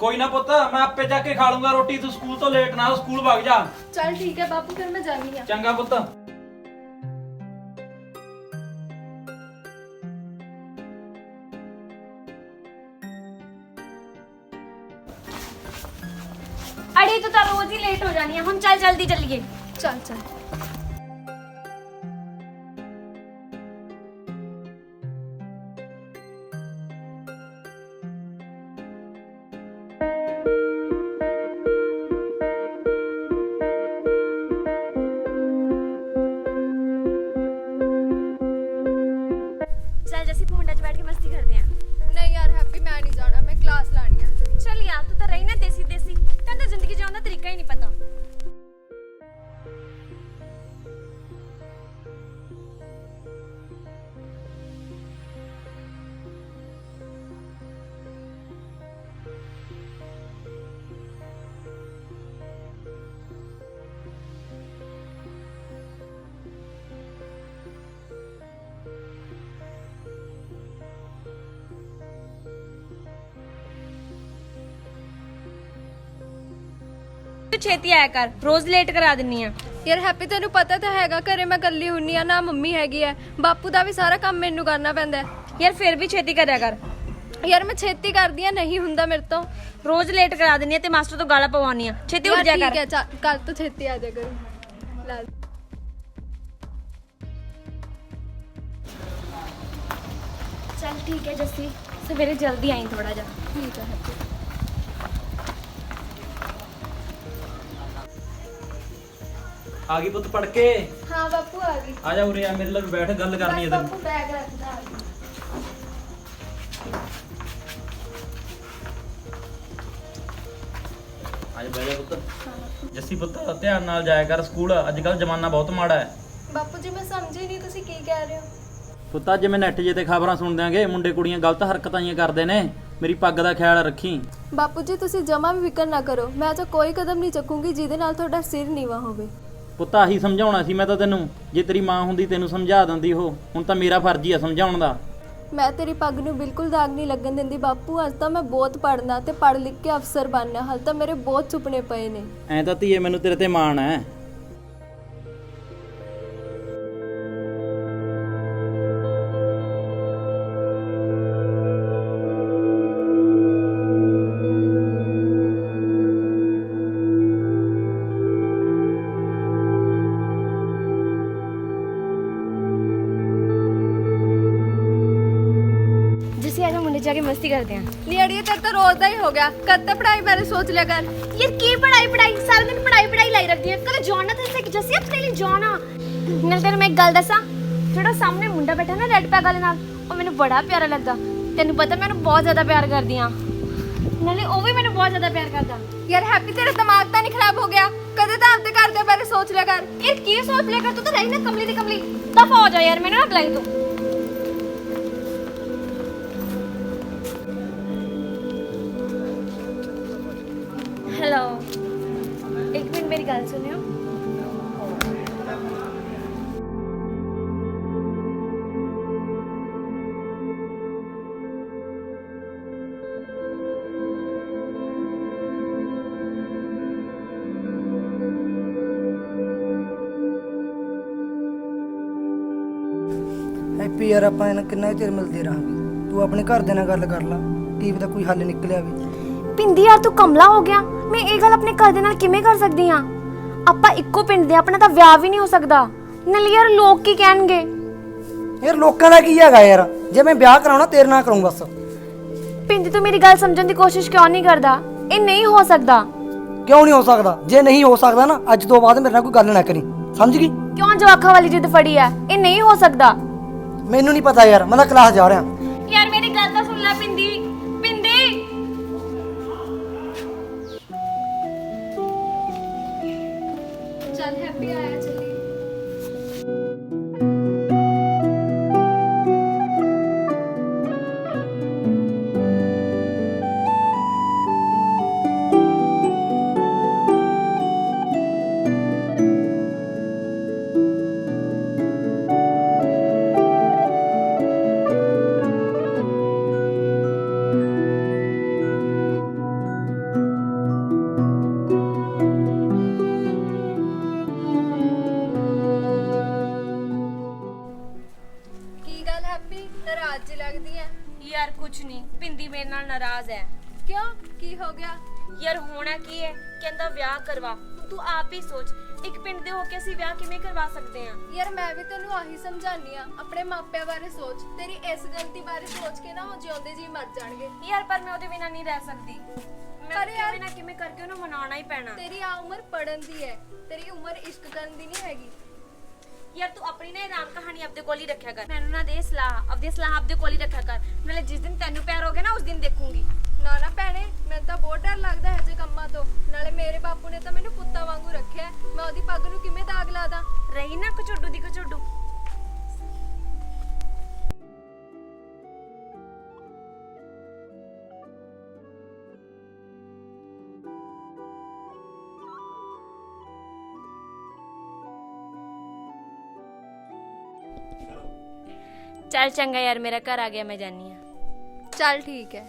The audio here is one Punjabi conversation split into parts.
ਕੋਈ ਨਾ ਪੁੱਤ ਮੈਂ ਆਪੇ ਜਾ ਕੇ ਖਾ ਲੂੰਗਾ ਰੋਟੀ ਤੂੰ ਸਕੂਲ ਤੋਂ ਲੇਟ ਨਾ ਹੋ ਸਕੂਲ ਵਗ ਜਾ ਚਲ ਠੀਕ ਹੈ ਬਾਪੂ ਫਿਰ ਮੈਂ ਜਾਣੀ ਆ ਚੰਗਾ ਪੁੱਤ ਅੜੀ ਤੂੰ ਤਾਂ ਰੋਜ਼ ਹੀ ਲੇਟ ਹੋ ਜਾਨੀ ਆ ਹੁਣ ਚੱਲ ਜਲਦੀ ਚੱਲੀਏ ਚਲ ਚਲ ਜੱਸੀ ਮੁੰਡਾ 'ਚ ਬੈਠ ਕੇ ਮਸਤੀ ਕਰਦੇ ਆ। ਨਹੀਂ ਯਾਰ ਹੈਪੀ ਮੈਂ ਨਹੀਂ ਜਾਣਾ ਮੈਂ ਕਲਾਸ ਲਾਣੀ ਆ। ਚੱਲ ਯਾਰ ਤੂੰ ਤਾਂ ਰਹੀ ਨਾ ਦੇਸੀ ਦੇਸੀ ਤੈਨੂੰ ਤਾਂ ਜ਼ਿੰਦਗੀ ਜਿਉਣ ਦਾ ਤਰੀਕਾ ਹੀ ਨਹੀਂ ਪਤਾ। ਛੇਤੀ ਆਇਆ ਕਰ। ਰੋਜ਼ ਲੇਟ ਕਰਾ ਦਿੰਨੀ ਆ। ਯਾਰ ਹੈਪੀ ਤੈਨੂੰ ਪਤਾ ਤਾਂ ਹੈਗਾ ਘਰੇ ਮੈਂ ਇਕੱਲੀ ਹੁੰਨੀ ਆ ਨਾ ਮੰਮੀ ਹੈਗੀ ਐ। ਬਾਪੂ ਦਾ ਵੀ ਸਾਰਾ ਕੰਮ ਮੈਨੂੰ ਕਰਨਾ ਪੈਂਦਾ ਹੈ। ਯਾਰ ਫਿਰ ਵੀ ਛੇਤੀ ਕਰਿਆ ਕਰ। ਯਾਰ ਮੈਂ ਛੇਤੀ ਕਰਦੀ ਆ ਨਹੀਂ ਹੁੰਦਾ ਮੇਰੇ ਤੋਂ। ਰੋਜ਼ ਲੇਟ ਕਰਾ ਦਿੰਨੀ ਆ ਤੇ ਮਾਸਟਰ ਤੋਂ ਗਾਲਾਂ ਪਵਾਉਣੀ ਆ। ਛੇਤੀ ਉੱਠ ਜਾ ਕਰ। ਠੀਕ ਹੈ ਕੱਲ ਤੋਂ ਛੇਤੀ ਆ ਜਾ ਕਰੂ। ਲਾ। ਚੱਲ ਠੀਕ ਹੈ ਜੱਸੀ ਸਵੇਰੇ ਜਲਦੀ ਆਈ ਥੋੜਾ ਜਿਹਾ। ਠੀਕ ਹੈ ਹੈਪੀ। ਆ ਗਈ ਪੁੱਤ ਪੜ ਕੇ? ਹਾਂ ਬਾਪੂ ਆ ਗਈ। ਆ ਜਾ ਉਰੇ ਆ ਮੇਰੇ ਨਾਲ ਬੈਠ ਗੱਲ ਕਰਨੀ ਹੈ ਤੈਨੂੰ। ਬਾਪੂ ਬੈਗ ਰੱਖਦਾ ਆ ਗਈ। ਆ ਜਾ ਬਹਿ ਜਾ ਪੁੱਤ। ਜੱਸੀ ਪੁੱਤ ਧਿਆਨ ਨਾਲ ਜਾਇਆ ਕਰ ਸਕੂਲ। ਅੱਜ ਕੱਲ ਜ਼ਮਾਨਾ ਬਹੁਤ ਮਾੜਾ ਹੈ। ਬਾਪੂ ਜੀ ਮੈਂ ਸਮਝੀ ਨਹੀਂ ਤੁਸੀਂ ਕੀ ਕਹਿ ਰਹੇ ਹੋ। ਪੁੱਤ ਅੱਜ ਮੈਂ ਨੈਟ ਜੇ ਤੇ ਖਬਰਾਂ ਸੁਣ ਦਿਆਂਗੇ। ਮੁੰਡੇ ਕੁੜੀਆਂ ਗਲਤ ਹਰਕਤਾਂ ਹੀ ਕਰਦੇ ਨੇ। ਮੇਰੀ ਪੱਗ ਦਾ ਖਿਆਲ ਰੱਖੀ। ਬਾਪੂ ਜੀ ਤੁਸੀਂ ਜਮਾ ਵੀ ਫਿਕਰ ਨਾ ਕਰੋ। ਮੈਂ ਤਾਂ ਕੋਈ ਕਦਮ ਨਹੀਂ ਚੱਕੂੰਗੀ ਜਿਹਦੇ ਨਾਲ ਤੁਹਾਡਾ ਸਿਰ ਨੀਵਾ ਹੋਵੇ। ਪੁੱਤ ਆਹੀ ਸਮਝਾਉਣਾ ਸੀ ਮੈਂ ਤਾਂ ਤੈਨੂੰ ਜੇ ਤੇਰੀ ਮਾਂ ਹੁੰਦੀ ਤੈਨੂੰ ਸਮਝਾ ਦਿੰਦੀ ਉਹ ਹੁਣ ਤਾਂ ਮੇਰਾ ਫਰਜ਼ ਹੀ ਆ ਸਮਝਾਉਣ ਦਾ। ਮੈਂ ਤੇਰੀ ਪੱਗ ਨੂੰ ਬਿਲਕੁਲ ਦਾਗ ਨਹੀਂ ਲੱਗਣ ਦਿੰਦੀ ਬਾਪੂ ਅੱਜ ਤਾਂ ਮੈਂ ਬਹੁਤ ਪੜਨਾ ਤੇ ਪੜ ਲਿਖ ਕੇ ਅਫਸਰ ਬਣਨਾ ਹਾਲ ਤਾਂ ਮੇਰੇ ਬਹੁਤ ਸੁਪਨੇ ਪਏ ਨੇ। ਐਂ ਤਾਂ ਧੀਏ ਮੈਨੂੰ ਤੇਰੇ ਤੇ ਮਾਣ ਹੈ। ਮਸਤੀ ਕਰਦੇ ਆ। ਲੀੜੀਏ ਤੇਰੇ ਤਾਂ ਰੋਜ਼ ਦਾ ਹੀ ਹੋ ਗਿਆ। ਕਦ ਤੇ ਪੜਾਈ ਬਾਰੇ ਸੋਚ ਲਿਆ ਕਰ। ਯਾਰ ਕੀ ਪੜਾਈ ਪੜਾਈ ਸਾਰਾ ਦਿਨ ਪੜਾਈ ਪੜਾਈ ਲਾਈ ਰੱਖਦੀ ਹੈ ਕਦੇ ਜੌਨ ਤੇ ਸਿੱਖ ਜੱਸੀ ਆਪਣੇ ਲਈ ਜੌਨ ਨਾਲ ਤੈਨੂੰ ਮੈਂ ਇੱਕ ਗੱਲ ਦੱਸਾਂ। ਜਿਹੜਾ ਸਾਹਮਣੇ ਮੁੰਡਾ ਬੈਠਾ ਨਾ ਰੈੱਡ ਪੈਗ ਵਾਲੇ ਨਾਲ, ਉਹ ਮੈਨੂੰ ਬੜਾ ਪਿਆਰਾ ਲੱਗਦਾ। ਤੈਨੂੰ ਪਤਾ ਮੈਂ ਉਹਨੂੰ ਬਹੁਤ ਜ਼ਿਆਦਾ ਪਿਆਰ ਕਰਦੀ ਆ। ਨਾਲੇ ਉਹ ਵੀ ਮੈਨੂੰ ਬਹੁਤ ਜ਼ਿਆਦਾ ਪਿਆਰ ਕਰਦਾ। ਯਾਰ ਹੈਪੀ, ਤੇਰਾ ਦਿਮਾਗ ਤਾਂ ਨਹੀਂ ਖਰਾਬ ਹੋ ਗਿਆ? ਕਦੇ ਤਾਂ ਆਪਦੇ ਘਰ ਦੇ ਬਾਰੇ ਸੋਚ ਲਿਆ ਕਰ। ਯਾਰ ਕੀ ਸੋਚ ਲਿਆ ਕਰ? ਤੂੰ ਤਾਂ ਰਹੀ ਨਾ ਕਮਲੀ ਦੀ ਕਮਲੀ ਦਫਾ ਹੋ ਜਾ ਯਾਰ, ਮੈਨੂੰ ਨਾ ਬੁਲਾਈ ਤੂੰ। ਹੈਲੋ ਇੱਕ ਮਿੰਟ ਮੇਰੀ ਗੱਲ ਸੁਣਿਓ। ਹੈਪੀ ਯਾਰ ਆਪਾਂ ਇਹਨਾਂ ਕਿੰਨਾ ਕੁ ਚਿਰ ਮਿਲਦੇ ਰਹਾਂਗੇ? ਤੂੰ ਆਪਣੇ ਘਰ ਦੇ ਨਾਲ ਗੱਲ ਕਰ ਲੈ ਟੀਵੀ ਦਾ ਕੋਈ ਹੱਲ ਨਿਕਲਿਆ ਵੀ। ਪਿੰਦੀ ਯਾਰ ਤੂੰ ਕਮਲਾ ਹੋ ਗਿਆ। ਮੈਂ ਇਹ ਗੱਲ ਆਪਣੇ ਘਰ ਦੇ ਨਾਲ ਕਿਵੇਂ ਕਰ ਸਕਦੀ ਆ ਆਪਾਂ ਇੱਕੋ ਪਿੰਡ ਦੇ ਆਪਣਾ ਤਾਂ ਵਿਆਹ ਵੀ ਨਹੀਂ ਹੋ ਸਕਦਾ। ਨਾਲ ਯਾਰ ਲੋਕ ਕੀ ਕਹਿਣਗੇ? ਯਾਰ ਲੋਕਾਂ ਦਾ ਕੀ ਹੈਗਾ ਯਾਰ? ਜੇ ਮੈਂ ਵਿਆਹ ਕਰਾਉਣਾ ਤੇਰੇ ਨਾਲ ਕਰਾਉਂ ਬਸ। ਪਿੰਦੀ ਤੂੰ ਮੇਰੀ ਗੱਲ ਸਮਝਣ ਦੀ ਕੋਸ਼ਿਸ਼ ਕਿਉਂ ਨਹੀਂ ਕਰਦਾ? ਇਹ ਨਹੀਂ ਹੋ ਸਕਦਾ। ਕਿਉਂ ਨਹੀਂ ਹੋ ਸਕਦਾ? ਜੇ ਨਹੀਂ ਹੋ ਸਕਦਾ ਨਾ ਅੱਜ ਤੋਂ ਬਾਅਦ ਮੇਰੇ ਨਾਲ ਕੋਈ ਗੱਲ ਨਾ ਕਰੀ। ਸਮਝ ਗਈ? ਕਿਉਂ ਜਵਾਖਾਂ ਵਾਲੀ ਜਿੱਦ ਫੜੀ ਹੈ ਇਹ ਨਹੀਂ ਹੋ ਸਕਦਾ। ਮੈਨੂੰ ਨਹੀਂ ਪਤਾ ਯਾਰ ਮੈਂ ਤਾਂ ਕਲਾਸ ਜਾ ਰਿਹਾ। ਚੱਲ ਹੈਪੀ ਆਇਆ ਚੱਲੀ। ਨਾਲ ਨਾਰਾਜ਼ ਹੈ। ਕਿਉਂ? ਕੀ ਹੋ ਗਿਆ? ਯਾਰ ਹੋਣਾ ਕੀ ਹੈ? ਕਹਿੰਦਾ ਵਿਆਹ ਕਰਵਾ। ਤੂੰ ਆਪ ਹੀ ਸੋਚ ਇੱਕ ਪਿੰਡ ਦੇ ਹੋ ਕੇ ਅਸੀਂ ਵਿਆਹ ਕਿਵੇਂ ਕਰਵਾ ਸਕਦੇ ਹਾਂ? ਯਾਰ ਮੈਂ ਵੀ ਤੈਨੂੰ ਆਹੀ ਸਮਝਾਨੀ ਆ ਆਪਣੇ ਮਾਪਿਆਂ ਬਾਰੇ ਸੋਚ। ਤੇਰੀ ਇਸ ਗਲਤੀ ਬਾਰੇ ਸੋਚ ਕੇ ਨਾ ਉਹ ਜਿਉਂਦੇ ਜੀ ਮਰ ਜਾਣਗੇ। ਯਾਰ ਪਰ ਮੈਂ ਉਹਦੇ ਬਿਨਾਂ ਨਹੀਂ ਰਹਿ ਸਕਦੀ। ਮੈਂ ਪਰ ਯਾਰ- ਕਿਵੇਂ ਨਾ ਕਿਵੇਂ ਕਰਕੇ ਉਹਨੂੰ ਮਨਾਉਣਾ ਹੀ ਪੈਣਾ? ਤੇਰੀ ਆ ਉਮਰ ਪੜਨ ਦੀ ਹੈ। ਤੇਰੀ ਉਮਰ ਇਸ਼ਕ ਕਰਨ ਦੀ ਨਹੀਂ ਹੈਗੀ। ਯਾਰ ਤੂੰ ਆਪਣੀ ਨਾ ਆਰਾਮ ਕਹਾਣੀ ਆਪਦੇ ਕੋਲ ਹੀ ਰੱਖਿਆ ਕਰ। ਮੈਨੂੰ ਨਾ ਦੇ ਸਲਾਹ ਆਪਦੀ ਸਲਾਹ ਆਪਦੇ ਕੋਲ ਹੀ ਰੱਖਿਆ ਕਰ। ਨਾਲੇ ਜਿਸ ਦਿਨ ਤੈਨੂੰ ਪਿਆਰ ਹੋ ਗਿਆ ਨਾ ਉਸ ਦਿਨ ਦੇਖੂੰਗੀ। ਨਾ ਨਾ ਭੈਣੇ ਮੈਨੂੰ ਤਾਂ ਬਹੁਤ ਡਰ ਲੱਗਦਾ ਹੈ ਜੇ ਕੰਮਾਂ ਤੋਂ। ਨਾਲੇ ਮੇਰੇ ਬਾਪੂ ਨੇ ਤਾਂ ਮੈਨੂੰ ਪੁੱਤਾਂ ਵਾਂਗੂ ਰੱਖਿਆ। ਹੈ। ਮੈਂ ਉਹਦੀ ਪੱਗ ਨੂੰ ਕਿਵੇਂ ਦਾਗ ਲਾਦਾ ਰਹੀ ਨਾ ਕਚੋਡੂ ਦੀ ਕਚੋਡੂ। ਚੱਲ ਚੰਗਾ ਯਾਰ ਮੇਰਾ ਘਰ ਆ ਗਿਆ ਮੈਂ ਜਾਨੀ ਆ ਚੱਲ ਠੀਕ ਹੈ।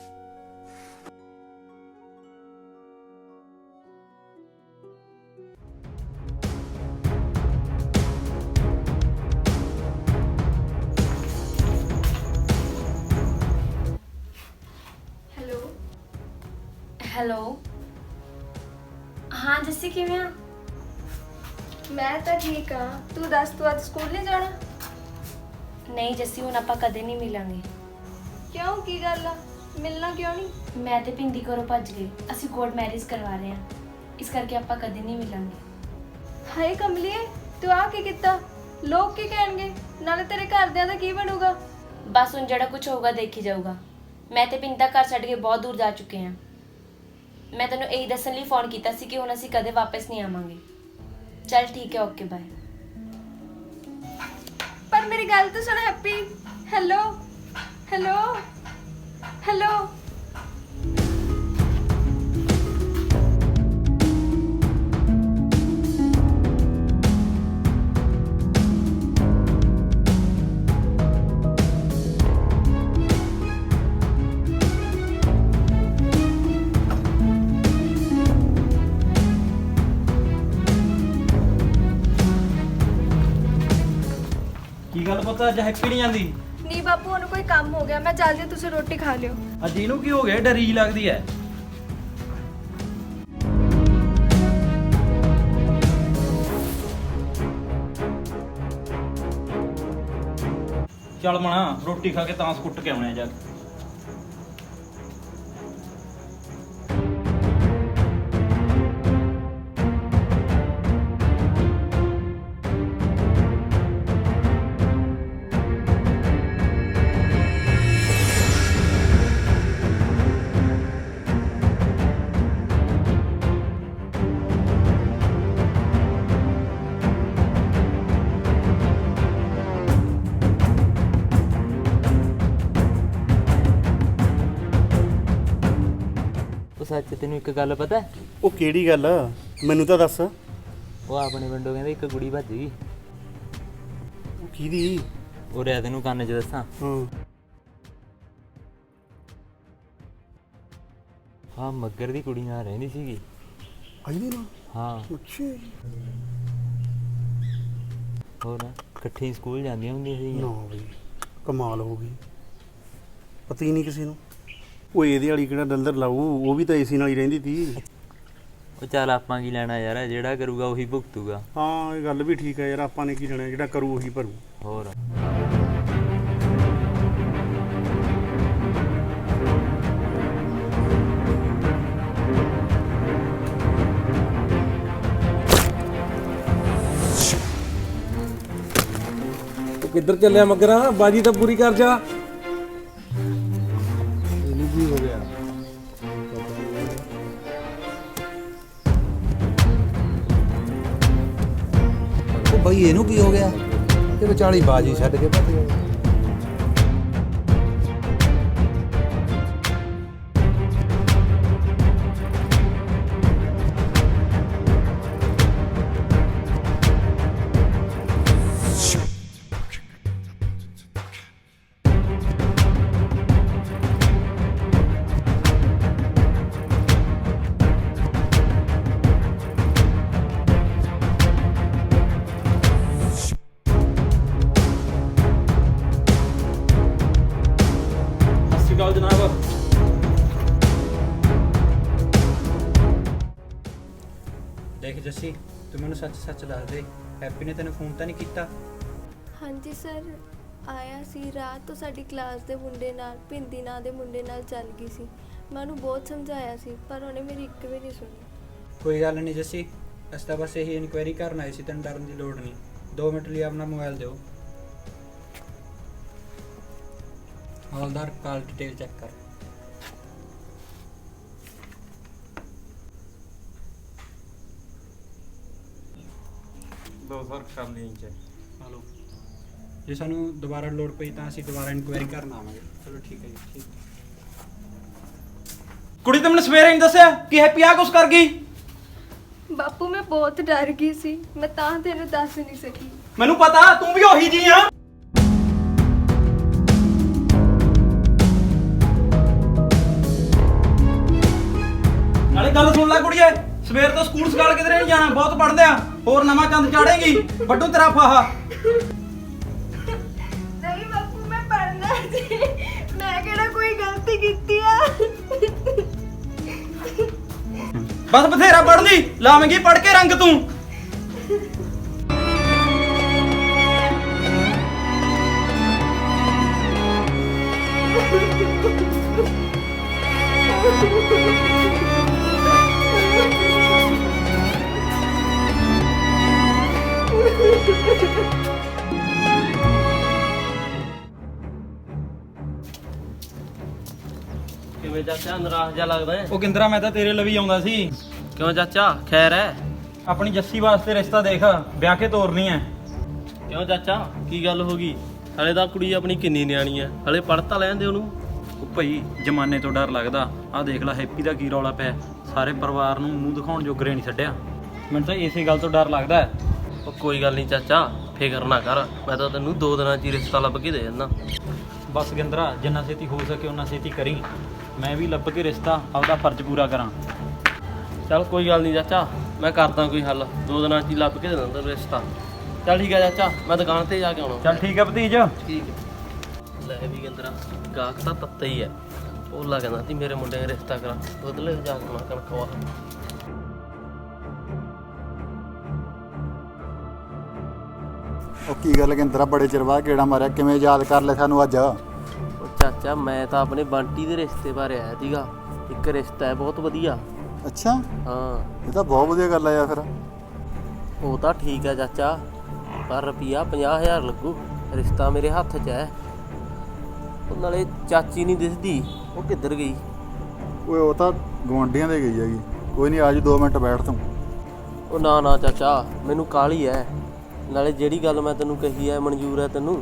ਹੈਲੋ ਹੈਲੋ ਹਾਂ ਜੱਸੀ ਕਿਵੇਂ ਆ? ਮੈਂ ਤਾਂ ਠੀਕ ਆ ਤੂੰ ਦੱਸ ਤੂੰ ਅੱਜ ਸਕੂਲ ਨਹੀਂ ਜਾਣਾ? ਨਹੀਂ ਜੱਸੀ ਹੁਣ ਆਪਾਂ ਕਦੇ ਨਹੀਂ ਮਿਲਾਂਗੇ। ਕਿਉਂ? ਕੀ ਗੱਲ ਆ? ਮਿਲਣਾ ਕਿਉਂ ਨਹੀਂ? ਮੈਂ ਤੇ ਪਿੰਦੀ ਘਰੋਂ ਭੱਜ ਗਈ। ਅਸੀਂ ਕੋਰਟ ਮੈਰਿਜ ਕਰਵਾ ਰਹੇ ਹਾਂ। ਇਸ ਕਰਕੇ ਆਪਾਂ ਕਦੇ ਨਹੀਂ ਮਿਲਾਂਗੇ। ਹਾਏ ਕਮਲੀਏ ਤੂੰ ਆ ਕੀ ਕੀਤਾ? ਲੋਕ ਕੀ ਕਹਿਣਗੇ? ਨਾਲੇ ਤੇਰੇ ਘਰਦਿਆਂ ਦਾ ਕੀ ਬਣੂਗਾ? ਬਸ ਹੁਣ ਜਿਹੜਾ ਕੁਝ ਹੋਊਗਾ ਦੇਖੀ ਜਾਊਗਾ। ਮੈਂ ਤੇ ਪਿੰਦਾ ਘਰ ਛੱਡ ਕੇ ਬਹੁਤ ਦੂਰ ਜਾ ਚੁੱਕੇ ਹਾਂ। ਮੈਂ ਤੈਨੂੰ ਇਹੀ ਦੱਸਣ ਲਈ ਫੋਨ ਕੀਤਾ ਸੀ ਕਿ ਹੁਣ ਅਸੀਂ ਕਦੇ ਵਾਪਸ ਨਹੀਂ ਆਵਾਂਗੇ। ਚੱਲ ਠੀਕ ਹੈ ਓਕੇ ਬਾਏ ਮੇਰੀ ਗੱਲ ਤਾਂ ਸੁਣ ਹੈਪੀ। ਹੈਲੋ ਹੈਲੋ ਹੈਲੋ ਪਤਾ ਅੱਜ ਹੈਪੀ ਨਹੀਂ ਜਾਂਦੀ ਨਹੀਂ ਬਾਪੂ ਉਹਨੂੰ ਕੋਈ ਕੰਮ ਹੋ ਗਿਆ। ਮੈਂ ਚੱਲਦੀ ਹਾਂ, ਤੁਸੀਂ ਰੋਟੀ ਖਾ ਲਿਓ। ਅੱਜ ਇਹਨੂੰ ਕੀ ਹੋ ਗਿਆ? ਡਰੀ ਜਿਹੀ ਲੱਗਦੀ ਐ ਚੱਲ ਮਣਾ ਰੋਟੀ ਖਾ ਕੇ ਤਾਂ ਕੁੱਟ ਕੇ ਆਉਣੇ ਆ ਜਾ ਕੇ। ਸੱਚ ਤੈਨੂੰ ਇੱਕ ਗੱਲ ਪਤਾ? ਹੈ? ਉਹ ਕਿਹੜੀ ਗੱਲ? ਮੈਨੂੰ ਤਾਂ ਦੱਸ। ਉਹ ਆਪਣੇ ਪਿੰਡੋਂ ਕਹਿੰਦੇ ਇੱਕ ਕੁੜੀ ਭੱਜ ਗਈ। ਉਹ ਕਿਹਦੀ? ਉਹ ਰਿਆ ਤੈਨੂੰ ਕੰਨ 'ਚ ਦੱਸਾਂ? ਹਾਂ। ਹਾਂ ਮੱਗਰ ਦੀ ਕੁੜੀ ਨਾਲ ਰਹਿੰਦੀ ਸੀਗੀ। ਆਈਦੀ ਨਾ? ਹਾਂ। ਅੱਛਾ ਹੋਰ ਨਾ ਇਕੱਠੇ ਹੀ ਸਕੂਲ ਜਾਂਦੀਆਂ ਹੁੰਦੀਆਂ ਨਾ ਸੀਗੀਆਂ ਬਈ ਕਮਾਲ ਹੋ ਗਈ। ਪਤਾ ਹੀ ਨਹੀਂ ਕਿਸੇ ਨੂੰ। ਉਹ ਇਹਦੇ ਵਾਲੀ ਕਿਹੜਾ ਡੰਦਰ ਲਾਊ ਉਹ ਵੀ ਤਾਂ ਏਸੀ ਨਾਲ ਹੀ ਰਹਿੰਦੀ ਤੀ। ਉਹ ਚੱਲ ਆਪਾਂ ਕੀ ਲੈਣਾ ਯਾਰ ਜਿਹੜਾ ਕਰੂਗਾ ਉਹੀ ਭੁਗਤੂਗਾ। ਹਾਂ ਇਹ ਗੱਲ ਵੀ ਠੀਕ ਹੈ ਯਾਰ ਆਪਾਂ ਨੇ ਕੀ ਲੈਣਾ ਜਿਹੜਾ ਕਰੂ ਉਹੀ ਭਰੂ। ਹੋਰ? ਤੂੰ ਕਿੱਧਰ ਚੱਲਿਆ ਮਗਰਾ? ਬਾਜੀ ਤਾਂ ਪੂਰੀ ਕਰ ਜਾ। 40 ਇਹਨੂੰ ਕੀ ਹੋ ਗਿਆ? ਤੇ ਵਿਚਾਲੀ ਬਾਜੀ ਛੱਡ ਕੇ ਪਤਾ ਗਿਆ। ਜੱਸੀ ਤੂੰ ਮੈਨੂੰ ਸੱਚ ਸੱਚ ਦੱਸ ਦੇ ਹੈਪੀ ਨੇ ਤੈਨੂੰ ਫੋਨ ਤਾਂ ਨਹੀਂ ਕੀਤਾ? ਹਾਂਜੀ ਸਰ ਆਇਆ ਸੀ ਰਾਤ ਤੋਂ ਸਾਡੀ ਕਲਾਸ ਦੇ ਮੁੰਡੇ ਨਾਲ ਭਿੰਦੀ ਨਾਂ ਦੇ ਮੁੰਡੇ ਨਾਲ ਚੱਲ ਗਈ ਸੀ। ਮੈਂ ਉਹਨੂੰ ਬਹੁਤ ਸਮਝਾਇਆ ਸੀ ਪਰ ਉਹਨੇ ਮੇਰੀ ਇੱਕ ਵੀ ਨਹੀਂ ਸੁਣੀ। ਕੋਈ ਗੱਲ ਨਹੀਂ ਜੱਸੀ ਅਸੀਂ ਤਾਂ ਬਸ ਇਹੀ ਇਨਕੁਆਇਰੀ ਕਰਨ ਆਏ ਸੀ ਤੈਨੂੰ ਡਰਨ ਦੀ ਲੋੜ ਨਹੀਂ। 2 ਮਿੰਟ ਲਈ ਆਪਣਾ ਮੋਬਾਈਲ ਦਿਓ। ਹੌਲਦਾਰ ਕਾਲ ਡਿਟੇਲ ਚੈੱਕ ਕਰ। ਸਰ ਕਰ ਲਈ ਚ ਹਲੋ ਜੇ ਸਾਨੂੰ ਦੁਬਾਰਾ ਲੋੜ ਪਈ ਤਾਂ ਅਸੀਂ ਦੁਬਾਰਾ ਇਨਕੁਆਇਰੀ ਕਰਨ ਆਵਾਂਗੇ। ਚਲੋ ਠੀਕ ਹੈ ਜੀ ਠੀਕ ਕੁੜੀ ਤੇ ਮੈਨੂੰ ਸਵੇਰੇ ਨਹੀਂ ਦੱਸਿਆ ਕਿ ਹੈਪੀ ਆ ਕੁਛ ਕਰ ਗਈ। ਬਾਪੂ ਮੈਂ ਬਹੁਤ ਡਰ ਗਈ ਸੀ। ਮੈਂ ਤਾਂ ਤੈਨੂੰ ਦੱਸ ਨਹੀਂ ਸਕੀ। ਮੈਨੂੰ ਪਤਾ ਤੂੰ ਵੀ ਉਹੀ ਜੀ ਆ। ਨਾਲੇ ਗੱਲ ਸੁਣ ਲੈ ਕੁੜੀਏ ਸਵੇਰ ਤੋਂ ਸਕੂਲ ਸਕਾਲ ਕਿਧਰੇ ਨਹੀਂ ਜਾਣਾ ਬਹੁਤ ਪੜਦੇ ਆ। ਹੋਰ ਨਵਾਂ ਚੰਦ ਚਾੜੇਗੀ। ਵੱਡੂ ਤੇਰਾ ਫਾਹਾ। ਨਹੀਂ ਬਾਪੂ ਮੈਂ ਪੜਨਾ ਸੀ। ਮੈਂ ਕਿਹੜਾ ਕੋਈ ਗਲਤੀ ਕੀਤੀ ਆ? ਬਸ ਬਥੇਰਾ ਪੜਦੀ ਲਾਵੇਂਗੀ ਪੜ ਕੇ ਰੰਗ ਤੂੰ। ਚਾਚਾ ਨਰਾਸ਼ ਜਾ ਲੱਗਦਾ ਹੈ। ਉਹ ਕਿੰਦਰਾ ਮੈਂ ਤਾਂ ਤੇਰੇ ਲਈ ਆਉਂਦਾ ਸੀ। ਕਿਉਂ ਚਾਚਾ? ਖੈਰ ਹੈ। ਆਪਣੀ ਜੱਸੀ ਵਾਸਤੇ ਰਿਸ਼ਤਾ ਦੇਖ ਵਿਆਹ ਕੇ ਤੋਰਨੀ ਐ ਕਿਉਂ ਚਾਚਾ? ਕੀ ਗੱਲ ਹੋ ਗਈ? ਹਲੇ ਤਾਂ ਕੁੜੀ ਆਪਣੀ ਕਿੰਨੀ ਨਿਆਣੀ ਹੈ। ਹਲੇ ਪੜ੍ਹ ਤਾਂ ਲੈਂਦੇ ਉਹਨੂੰ। ਉਹ ਭਈ ਜਮਾਨੇ ਤੋਂ ਡਰ ਲੱਗਦਾ। ਆਹ ਦੇਖ ਲੈ ਹੈਪੀ ਦਾ ਕੀ ਰੌਲਾ ਪਿਆ। ਸਾਰੇ ਪਰਿਵਾਰ ਨੂੰ ਮੂੰਹ ਦਿਖਾਉਣ ਜੋਗਰੇ ਨਹੀਂ ਛੱਡਿਆ। ਮੈਨੂੰ ਤਾਂ ਇਸੇ ਗੱਲ ਤੋਂ ਡਰ ਲੱਗਦਾ ਹੈ। ਉਹ ਕੋਈ ਗੱਲ ਨਹੀਂ ਚਾਚਾ ਫਿਕਰ ਨਾ ਕਰ। ਮੈਂ ਤਾਂ ਤੈਨੂੰ ਦੋ ਦਿਨਾਂ 'ਚ ਹੀ ਰਿਸ਼ਤਾ ਲੱਭ ਕੇ ਦੇ ਦਿੰਦਾ। ਬਸ ਗਿੰਦਰਾ ਜਿੰਨਾ ਛੇਤੀ ਹੋ ਸਕੇ ਉਹਨਾਂ ਛੇਤੀ ਕਰੀ। ਮੈਂ ਵੀ ਲੱਭ ਕੇ ਰਿਸ਼ਤਾ ਆਪਦਾ ਫਰਜ਼ ਪੂਰਾ ਕਰਾਂ। ਚੱਲ ਕੋਈ ਗੱਲ ਨਹੀਂ ਚਾਚਾ ਮੈਂ ਕਰਦਾ ਕੋਈ ਹੱਲ। ਦੋ ਦਿਨਾਂ 'ਚ ਹੀ ਲੱਭ ਕੇ ਦੇ ਦਿੰਦਾ ਰਿਸ਼ਤਾ। ਚੱਲ ਠੀਕ ਹੈ ਚਾਚਾ ਮੈਂ ਦੁਕਾਨ ਤੇ ਜਾ ਕੇ ਆਉਣਾ। ਚੱਲ ਠੀਕ ਹੈ ਭਤੀਜ। ਠੀਕ ਹੈ ਲੈ ਵੀ ਗੰਦਰਾ ਗਾਹਕ ਤਾਂ ਤੱਤਾ ਹੀ ਹੈ ਉਹ ਕਹਿੰਦਾ ਸੀ ਮੇਰੇ ਮੁੰਡੇ ਨੇ ਰਿਸ਼ਤਾ ਕਰਾ ਦੁੱਧ ਲੈ ਜਾ ਕੇ ਨਾ ਕਣਕਵਾ ਉਹ ਕੀ ਗੱਲ ਕਿੰਦਰਾ ਬੜੇ ਚਿਰ ਬਾਅਦ ਗੇੜਾ ਮਾਰਿਆ ਕਿਵੇਂ ਯਾਦ ਕਰ ਲਿਆ ਸਾਨੂੰ ਅੱਜ? ਉਹ ਚਾਚਾ ਮੈਂ ਤਾਂ ਆਪਣੇ ਬੰਟੀ ਦੇ ਰਿਸ਼ਤੇ ਬਾਰੇ ਆਇਆ ਸੀਗਾ। ਇੱਕ ਰਿਸ਼ਤਾ ਹੈ ਬਹੁਤ ਵਧੀਆ। ਅੱਛਾ? ਹਾਂ। ਇਹ ਤਾਂ ਬਹੁਤ ਵਧੀਆ ਗੱਲ ਆ ਯਾਰ ਫਿਰ। ਉਹ ਤਾਂ ਠੀਕ ਹੈ ਚਾਚਾ ਪਰ ਰੁਪਿਆ 50000 ਲੱਗੂ। ਰਿਸ਼ਤਾ ਮੇਰੇ ਹੱਥ 'ਚ ਹੈ। ਉਹ ਨਾਲੇ ਚਾਚੀ ਨਹੀਂ ਦਿਸਦੀ ਉਹ ਕਿੱਧਰ ਗਈ? ਓਏ ਉਹ ਤਾਂ ਗਵਾਂਡੀਆਂ ਦੇ ਗਈ ਹੈਗੀ। ਕੋਈ ਨਹੀਂ ਆਜੂ 2 ਮਿੰਟ ਬੈਠ ਤੂੰ। ਉਹ ਨਾ ਨਾ ਚਾਚਾ ਮੈਨੂੰ ਕਾਹਲੀ ਹੈ ਨਾਲੇ ਜਿਹੜੀ ਗੱਲ ਮੈਂ ਤੈਨੂੰ ਕਹੀ ਹੈ ਮਨਜ਼ੂਰ ਹੈ ਤੈਨੂੰ।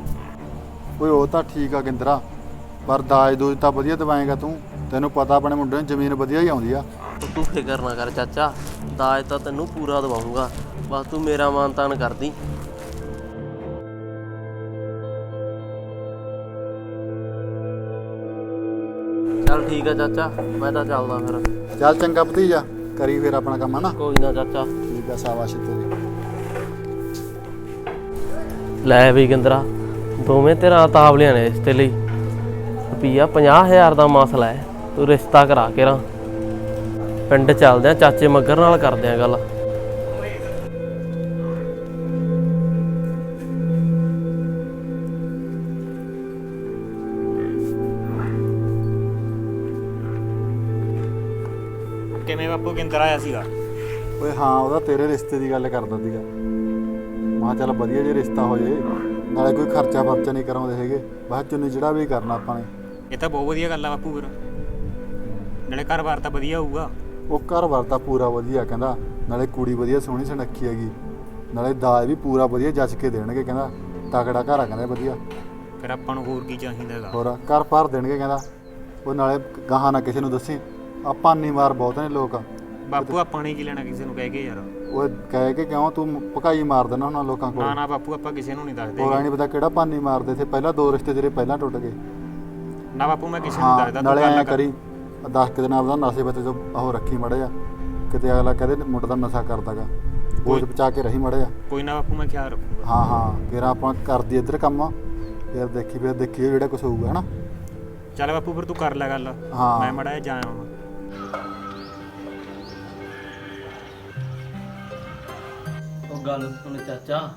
ਓਏ ਉਹ ਤਾਂ ਠੀਕ ਆ ਕਿੰਦਰਾ ਪਰ ਦਾਜ ਦੋਜ ਤਾਂ ਵਧੀਆ ਦਵਾਏਗਾ ਤੂੰ। ਤੈਨੂੰ ਪਤਾ ਆਪਣੇ ਮੁੰਡੇ ਨੂੰ ਜ਼ਮੀਨ ਵਧੀਆ ਹੀ ਆਉਂਦੀ ਆ। ਉਹ ਤੂੰ ਫਿਕਰ ਨਾ ਕਰ ਚਾਚਾ ਦਾਜ ਤਾਂ ਤੈਨੂੰ ਪੂਰਾ ਦਵਾਉਂਗਾ ਬਸ ਤੂੰ ਮੇਰਾ ਮਾਨ ਤਾਨ ਕਰਦੀ। ਚੱਲ ਠੀਕ ਹੈ ਚਾਚਾ ਮੈਂ ਤਾਂ ਚੱਲਦਾ ਫਿਰ। ਚੱਲ ਚੰਗਾ ਭਤੀਜਾ ਕਰੀ ਫਿਰ ਆਪਣਾ ਕੰਮ ਹਨਾ? ਕੋਈ ਨਾ ਚਾਚਾ। ਠੀਕ ਆ ਸ਼ਾਬਾਸ਼ ਤੇਰੀ ਲੈ ਵੀ ਗਿੰਦਰਾ ਦੋਵੇਂ ਤੇਰਾ ਤਾਵਲਿਆਂ ਨੇ ਰਿਸ਼ਤੇ ਲਈ। ਰੁਪਈਆ 50000 ਦਾ ਮਸਲਾ ਹੈ ਤੂੰ ਰਿਸ਼ਤਾ ਕਰਾ ਕੇ ਰਾਂ। ਪਿੰਡ ਚੱਲਦੇ ਆ ਚਾਚੇ ਮੱਗਰ ਨਾਲ ਕਰਦੇ ਆ ਗੱਲ। ਕਿਵੇਂ ਬਾਪੂ ਕਿੰਦਰ ਆਇਆ ਸੀਗਾ? ਓਏ ਹਾਂ ਉਹਦਾ ਤੇਰੇ ਰਿਸ਼ਤੇ ਦੀ ਗੱਲ ਕਰਦਾ ਸੀਗਾ। ਮਾਂ ਚੱਲ ਵਧੀਆ ਜੇ ਰਿਸ਼ਤਾ ਹੋ ਜੇ ਨਾਲੇ ਕੋਈ ਖਰਚਾ ਵਰਚਾ ਨਹੀਂ ਕਰਾਉਂਦੇ ਹੈਗੇ। ਬਾਅਦ ਚੁੰਨੀ ਜਿਹੜਾ ਵੀ ਕਰਨਾ ਆਪਾਂ ਨੇ। ਇਹ ਤਾਂ ਬਹੁਤ ਵਧੀਆ ਗੱਲ ਆ ਬਾਪੂ ਫਿਰ। ਨਾਲੇ ਘਰ-ਬਾਰ ਤਾਂ ਵਧੀਆ ਹੋਊਗਾ। ਉਹ ਘਰ-ਬਾਰ ਤਾਂ ਪੂਰਾ ਵਧੀਆ ਕਹਿੰਦਾ ਨਾਲੇ ਕੁੜੀ ਵਧੀਆ ਸੋਹਣੀ ਸੁਨੱਖੀ ਹੈਗੀ। ਨਾਲੇ ਦਾਜ ਵੀ ਪੂਰਾ ਵਧੀਆ ਜੱਜ ਕੇ ਦੇਣਗੇ ਕਹਿੰਦਾ ਤਕੜਾ ਘਰ ਆ ਕਹਿੰਦਾ ਵਧੀਆ। ਫਿਰ ਆਪਾਂ ਨੂੰ ਹੋਰ ਕੀ ਚਾਹੀਦਾ ਹੈਗਾ? ਹੋਰ ਘਰ ਭਰ ਦੇਣਗੇ ਕਹਿੰਦਾ। ਉਹ ਨਾਲੇ ਗਾਹਾਂ ਨਾ ਕਿਸੇ ਨੂੰ ਦੱਸੀ। ਆਪਾਂ ਨਹੀਂ ਮਾਰ ਬਹੁਤ ਨੇ ਲੋਕ। ਬਾਪੂ ਆਪਾਂ ਨੇ ਕੀ ਲੈਣਾ ਕਿਸੇ ਨੂੰ ਕਹਿ ਕੇ ਯਾਰ? ਉਹ ਕਹਿ ਕੇ ਕਿਉਂ? ਤੂੰ ਭਕਾਈ ਮਾਰ ਦੇਣਾ ਉਹਨਾਂ ਲੋਕਾਂ ਕੋਲ। ਨਾ ਨਾ ਬਾਪੂ ਆਪਾਂ ਕਿਸੇ ਨੂੰ ਨਹੀਂ ਦੱਸਦੇ। ਹੋਰ ਨਹੀਂ ਪਤਾ ਕਿਹੜਾ ਪਾਨੀ ਮਾਰਦੇ? ਸੀ ਪਹਿਲਾਂ ਦੋ ਰਿਸ਼ਤੇ ਤੇਰੇ ਪਹਿਲਾਂ ਟੁੱਟ ਗਏ। ਨਾ ਬਾਪੂ ਮੈਂ ਕਿਸੇ ਨੂੰ ਦੱਸਦਾ ਨਾਲੇ ਐ ਕਰ। ਕਰੀ 10 ਦਿਨ ਆਪਦਾ ਨਸ਼ੇ ਬੱਤੇ ਤੋਂ ਉਹ ਰੱਖੀ ਮੜਿਆ ਕਿਤੇ ਅਗਲਾ ਕਹਦੇ ਮੁੰਡਾ ਤਾਂ ਨਸ਼ਾ ਕਰਦਾਗਾ। ਬੋਝ ਬਚਾ ਕੇ ਰਹੀ ਮੜਿਆ ਕੋਈ ਨਾ ਬਾਪੂ ਮੈਂ ਖਿਆਲ ਰੱਖੂਗਾ। ਹਾਂ ਹਾਂ ਫਿਰ ਆਪਾਂ ਕਰਦੀ ਇੱਧਰ ਕੰਮ। ਫਿਰ ਦੇਖੀ ਫਿਰ ਦੇਖੀ ਜਿਹੜਾ ਕੁਝ ਹੋਊਗਾ ਹਨਾ? ਚੱਲ ਬਾਪੂ ਫਿਰ ਤੂੰ ਕਰ ਲੈ ਗੱਲ। ਮੈਂ ਮੜਾ ਜਾ ਆਵਾਂ ਗੱਲ ਸੁਣ ਚਾਚਾ।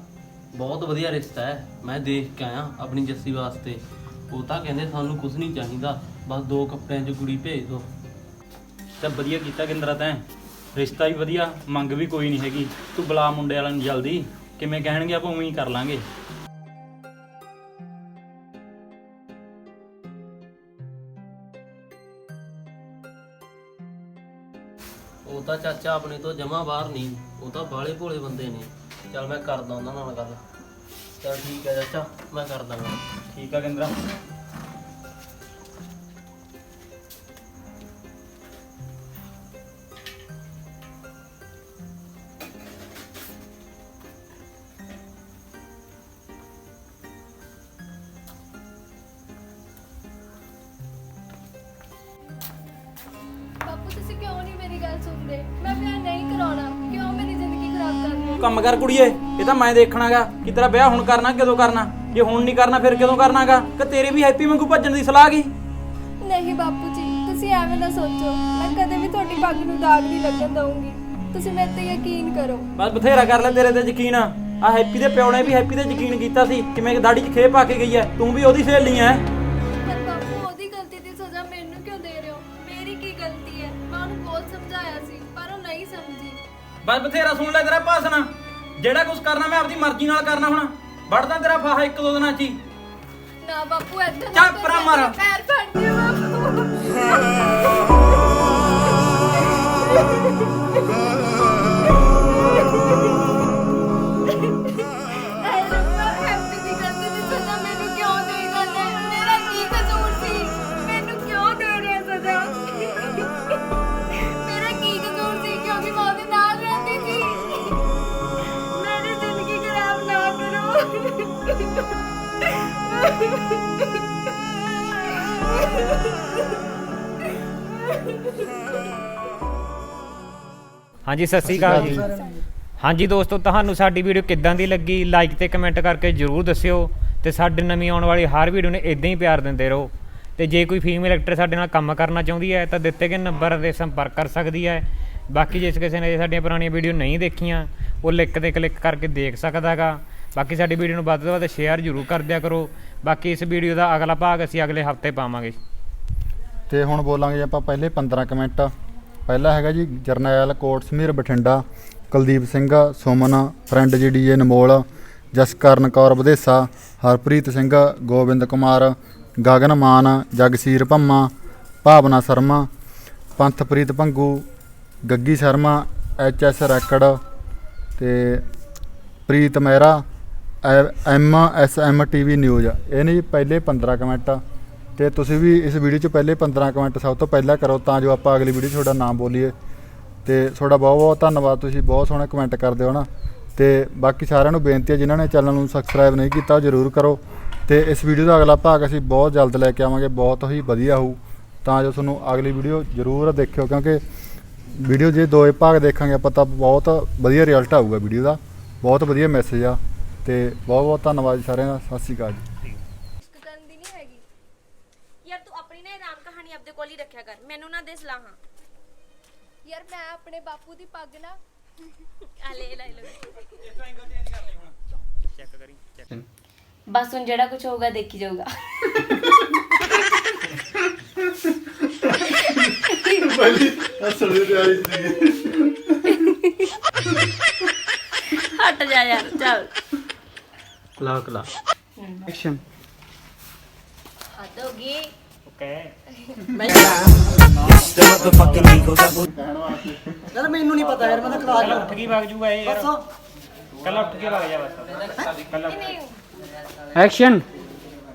ਬਹੁਤ ਵਧੀਆ ਰਿਸ਼ਤਾ ਹੈ। ਮੈਂ ਦੇਖ ਕੇ ਆਇਆ ਆਪਣੀ ਜੱਸੀ ਵਾਸਤੇ। ਉਹ ਤਾਂ ਕਹਿੰਦੇ ਸਾਨੂੰ ਕੁਝ ਨਹੀਂ ਚਾਹੀਦਾ। ਬਸ ਦੋ ਕੱਪੜਿਆਂ 'ਚ ਕੁੜੀ ਭੇਜ ਦਿਓ ਤਾਂ ਵਧੀਆ ਕੀਤਾ ਕਿੰਦਰਾ ਤੈਂ। ਰਿਸ਼ਤਾ ਵੀ ਵਧੀਆ, ਮੰਗ ਵੀ ਕੋਈ ਨਹੀਂ ਹੈਗੀ। ਤੂੰ ਬੁਲਾ ਮੁੰਡੇ ਵਾਲਿਆਂ ਨੂੰ ਜਲਦੀ। ਕਿਵੇਂ ਕਹਿਣਗੇ, ਆਪਾਂ ਉਵੇਂ ਹੀ ਕਰ ਲਾਂਗੇ। ਉਹ ਤਾਂ ਚਾਚਾ ਆਪਣੇ ਤੋਂ ਜਮਾ ਬਾਹਰ ਨਹੀਂ, ਉਹ ਤਾਂ ਬਾਲੇ ਭੋਲੇ ਬੰਦੇ ਨੇ। ਚੱਲ ਮੈਂ ਕਰਦਾ ਉਹਨਾਂ ਨਾਲ ਗੱਲ। ਚੱਲ ਠੀਕ ਹੈ ਚਾਚਾ, ਮੈਂ ਕਰਦਾ ਗੱਲ। ਠੀਕ ਆ ਗਿੰਦਰਾ ਕੰਮ ਕਰ ਕੁੜੀਏ ਇਹ ਤਾਂ ਮੈਂ ਦੇਖਣਾਗਾ ਕਿ ਤੇਰਾ ਵਿਆਹ ਹੁਣ ਕਰਨਾ ਕਦੋਂ ਕਰਨਾ ਜੇ ਹੁਣ ਨਹੀਂ ਕਰਨਾ ਫਿਰ ਕਦੋਂ ਕਰਨਾਗਾ ਕਿ ਤੇਰੇ ਵੀ ਹੈਪੀ ਵਾਂਗੂ ਭੱਜਣ ਦੀ ਸਲਾਹ ਗਈ ਨਹੀਂ ਬਾਪੂ ਜੀ ਤੁਸੀਂ ਐਵੇਂ ਨਾ ਸੋਚੋ ਮੈਂ ਕਦੇ ਵੀ ਤੁਹਾਡੀ ਪੱਗ ਨੂੰ ਦਾਗ ਨਹੀਂ ਲੱਗਣ ਦਊਂਗੀ। ਤੁਸੀਂ ਮੇਰੇ ਤੇ ਯਕੀਨ ਕਰੋ। ਬਸ ਬਥੇਰਾ ਕਰ ਲੈ ਤੇਰੇ ਤੇ ਯਕੀਨ। ਆ ਹੈਪੀ ਦੇ ਪਿਓ ਨੇ ਵੀ ਹੈਪੀ ਤੇ ਯਕੀਨ ਕੀਤਾ ਸੀ ਕਿਵੇਂ ਦਾੜੀ 'ਚ ਖੇਪ ਪਾ ਕੇ ਗਈ ਐ ਤੂੰ ਵੀ ਉਹਦੀ ਸਹੇਲੀ ਐ। ਬਸ ਬਥੇਰਾ ਸੁਣ ਲੈ ਤੇਰਾ ਭਾਸ਼ਣ। ਜਿਹੜਾ ਕੁਝ ਕਰਨਾ ਮੈਂ ਆਪਦੀ ਮਰਜ਼ੀ ਨਾਲ ਕਰਨਾ ਹੁਣ। ਵੜਦਾ ਤੇਰਾ ਫਾਹਾ ਇੱਕ ਦੋ ਦਿਨਾਂ 'ਚ ਹੀ। ਨਾ ਬਾਪੂ ਏਦਾਂ ਚੱਲ ਪਰਾਂ ਮਾਰ। ਪੈਰ ਫੜਦੇ ਬਾਪੂ। ਹਾਂਜੀ ਸਤਿ ਸ੍ਰੀ ਅਕਾਲ ਜੀ। ਹਾਂਜੀ ਦੋਸਤੋ ਤੁਹਾਨੂੰ ਸਾਡੀ ਵੀਡੀਓ ਕਿੱਦਾਂ ਦੀ ਲੱਗੀ? ਲਾਈਕ ਤੇ ਕਮੈਂਟ ਕਰਕੇ ਜਰੂਰ ਦੱਸਿਓ ਤੇ ਸਾਡੇ ਨਵੀਂ ਆਉਣ ਵਾਲੀ ਹਰ ਵੀਡੀਓ ਨੂੰ ਇਦਾਂ ਹੀ ਪਿਆਰ ਦਿੰਦੇ ਰਹੋ। ਤੇ ਜੇ ਕੋਈ ਫੀਮੇਲ ਐਕਟਰ ਸਾਡੇ ਨਾਲ ਕੰਮ ਕਰਨਾ ਚਾਹੁੰਦੀ ਹੈ ਤਾਂ ਦਿੱਤੇ ਗਏ ਨੰਬਰ ਤੇ ਸੰਪਰਕ ਕਰ ਸਕਦੀ ਹੈ। ਬਾਕੀ ਜੇ ਕਿਸੇ ਨੇ ਸਾਡੀਆਂ ਪੁਰਾਣੀਆਂ ਵੀਡੀਓ ਨਹੀਂ ਦੇਖੀਆਂ ਉਹ ਲਿੰਕ ਤੇ ਕਲਿੱਕ ਕਰਕੇ ਦੇਖ ਸਕਦਾਗਾ। ਬਾਕੀ ਸਾਡੀ ਵੀਡੀਓ ਨੂੰ ਵੱਧ ਤੋਂ ਵੱਧ ਸ਼ੇਅਰ ਜਰੂਰ ਕਰ ਦਿਆ ਕਰੋ। ਬਾਕੀ ਇਸ ਵੀਡੀਓ ਦਾ ਅਗਲਾ ਭਾਗ ਅਸੀਂ ਅਗਲੇ ਹਫ਼ਤੇ ਪਾਵਾਂਗੇ। ਤੇ ਹੁਣ ਬੋਲਾਂਗੇ ਆਪਾਂ ਪਹਿਲੇ 15 ਕਮੈਂਟ ਪਹਿਲਾ ਹੈਗਾ ਜੀ ਜਰਨੈਲ ਕੋਟ ਸਮੀਰ ਬਠਿੰਡਾ, ਕੁਲਦੀਪ ਸਿੰਘ, ਸੁਮਨ, ਫਰੈਂਡ ਜਿਹੜੀ ਹੈ ਨਮੋਲ ਜਸਕਰਨ ਕੌਰ ਵਧੇਸਾ, ਹਰਪ੍ਰੀਤ ਸਿੰਘ, ਗੋਬਿੰਦ ਕੁਮਾਰ, ਗਗਨ ਮਾਨ, ਜਗਸੀਰ ਭੰਮਾ, ਭਾਵਨਾ ਸ਼ਰਮਾ, ਪੰਥਪ੍ਰੀਤ ਭੰਗੂ, ਗੱਗੀ ਸ਼ਰਮਾ, ਐਚ ਐਸ ਰੈਕੜ ਤੇ Preet Mehra M S M TV news. ਇਹ ਨੇ ਜੀ ਪਹਿਲੇ 15 ਕਮੈਂਟ ਤੇ ਤੁਸੀਂ ਵੀ ਇਸ ਵੀਡੀਓ 'ਚ ਪਹਿਲੇ 15 ਕਮੈਂਟ ਸਭ ਤੋਂ ਪਹਿਲਾਂ ਕਰੋ ਤਾਂ ਜੋ ਆਪਾਂ ਅਗਲੀ ਵੀਡੀਓ 'ਚ ਤੁਹਾਡਾ ਨਾਮ ਬੋਲੀਏ। ਤੇ ਤੁਹਾਡਾ ਬਹੁਤ ਬਹੁਤ ਧੰਨਵਾਦ, ਤੁਸੀਂ ਬਹੁਤ ਸੋਹਣਾ ਕਮੈਂਟ ਕਰਦੇ ਹੋ ਨਾ। ਤੇ ਬਾਕੀ ਸਾਰਿਆਂ ਨੂੰ ਬੇਨਤੀ ਹੈ, ਜਿਨ੍ਹਾਂ ਨੇ ਚੈਨਲ ਨੂੰ ਸਬਸਕ੍ਰਾਈਬ ਨਹੀਂ ਕੀਤਾ, ਉਹ ਜ਼ਰੂਰ ਕਰੋ। ਤੇ ਇਸ ਵੀਡੀਓ ਦਾ ਅਗਲਾ ਭਾਗ ਅਸੀਂ ਬਹੁਤ ਜਲਦ ਲੈ ਕੇ ਆਵਾਂਗੇ, ਬਹੁਤ ਹੀ ਵਧੀਆ ਹੋਊ। ਤਾਂ ਜੋ ਤੁਹਾਨੂੰ ਅਗਲੀ ਵੀਡੀਓ ਜ਼ਰੂਰ ਦੇਖਿਓ, ਕਿਉਂਕਿ ਵੀਡੀਓ ਜੇ ਦੋਏ ਭਾਗ ਦੇਖਾਂਗੇ, ਆਪਾਂ ਤਾਂ ਬਹੁਤ ਵਧੀਆ ਰਿਜ਼ਲਟ ਆਊਗਾ ਵੀਡੀਓ ਦਾ। ਬਹੁਤ ਵਧੀਆ ਮੈਸੇਜ ਆ। ਤੇ ਬਹੁਤ ਬਹੁਤ ਧੰਨਵਾਦ ਜੀ ਸਾਰਿਆਂ ਦਾ। ਸਤਿ ਸ਼੍ਰੀ ਅਕਾਲ ਜੀ ਇਸ਼ਕ ਕਰਨ ਦੀ ਨਹੀਂ ਹੈਗੀ ਯਾਰ ਤੂੰ ਆਪਣੀ ਨਾ ਇਹ ਰਾਮ ਕਹਾਣੀ ਆਪਦੇ ਕੋਲ ਹੀ ਰੱਖਿਆ ਕਰ। ਮੈਨੂੰ ਨਾ ਦੇ ਸਲਾਹਾਂ ਯਾਰ ਮੈਂ ਆਪਣੇ ਬਾਪੂ ਦੀ ਪੱਗ ਨਾ ਆ ਲੈ ਲੈ ਲੈ ਚੈੱਕ ਕਰੀ ਚੈੱਕ ਬਸ ਹੁਣ ਜਿਹੜਾ ਕੁਝ ਹੋਊਗਾ ਦੇਖੀ ਜਾਊਗਾ। ਹਟ ਜਾ ਯਾਰ ਚੱਲ। ਕਲਾ ਕਲਾ ਐਕਸ਼ਨ ਹੱਦ ਹੋ ਗਈ। ਓਕੇ ਯਾਰ ਮੈਨੂੰ ਨਹੀਂ ਪਤਾ ਯਾਰ ਮੈਂ ਤਾਂ ਕਲਾਸ ਕੱਲ ਉੱਠ ਕੇ ਵਗ ਜੂਗਾ ਇਹ ਯਾਰ ਕੱਲ ਉੱਠ ਕੇ ਵਗ ਜਾ ਬਸ ਕੱਲ ਐਕਸ਼ਨ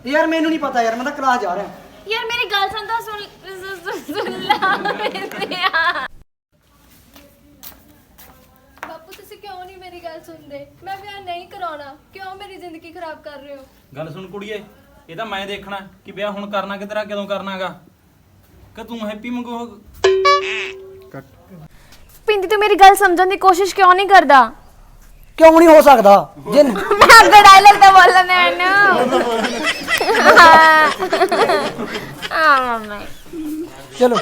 ਯਾਰ ਮੈਨੂੰ ਨਹੀਂ ਪਤਾ ਯਾਰ ਮੈਂ ਤਾਂ ਕਲਾਸ ਜਾ ਰਿਹਾ ਯਾਰ ਮੇਰੀ ਗੱਲ ਸੁਣ ਤਾਂ ਸੁਣ ਸੁਣ- ਸੁਣ- ਸੁਣ ਲਾ ਮੇਰੇ ਆ ਬਾਪੂ ਤੁਸੀਂ ਕਿਉਂ ਨਹੀਂ ਮੇਰੀ ਗੱਲ ਸੁਣਦੇ ਮੈਂ ਵਿਆਹ ਨਹੀਂ ਕਰਾਉਣਾ ਕਿਉਂ ਮੇਰੀ ਜ਼ਿੰਦਗੀ ਖਰਾਬ ਕਰ ਰਹੇ ਹੋ ਗੱਲ ਸੁਣ ਕੁੜੀਏ ਇਹ ਤਾਂ ਮੈਂ ਦੇਖਣਾ ਕਿ ਵਿਆਹ ਹੁਣ ਕਰਨਾ ਕਿ ਤੇਰਾ ਕਦੋਂ ਕਰਨਾਗਾ। ਕਿ ਤੂੰ ਹੈਪੀ ਮੰਗੋ। ਪਿੰਦੀ ਤੂੰ ਮੇਰੀ ਗੱਲ ਸਮਝਣ ਦੀ ਕੋਸ਼ਿਸ਼ ਕਿਉਂ ਨਹੀਂ ਕਰਦਾ? ਕਿਉਂ ਨਹੀਂ ਹੋ ਸਕਦਾ? ਜੇ ਮੈਂ ਅੱਗੇ ਡਾਇਲੌਗ ਤਾਂ ਬੋਲਣਾ ਹਾਂ ਹਾਂ ਮੰਮੀ। ਚਲੋ।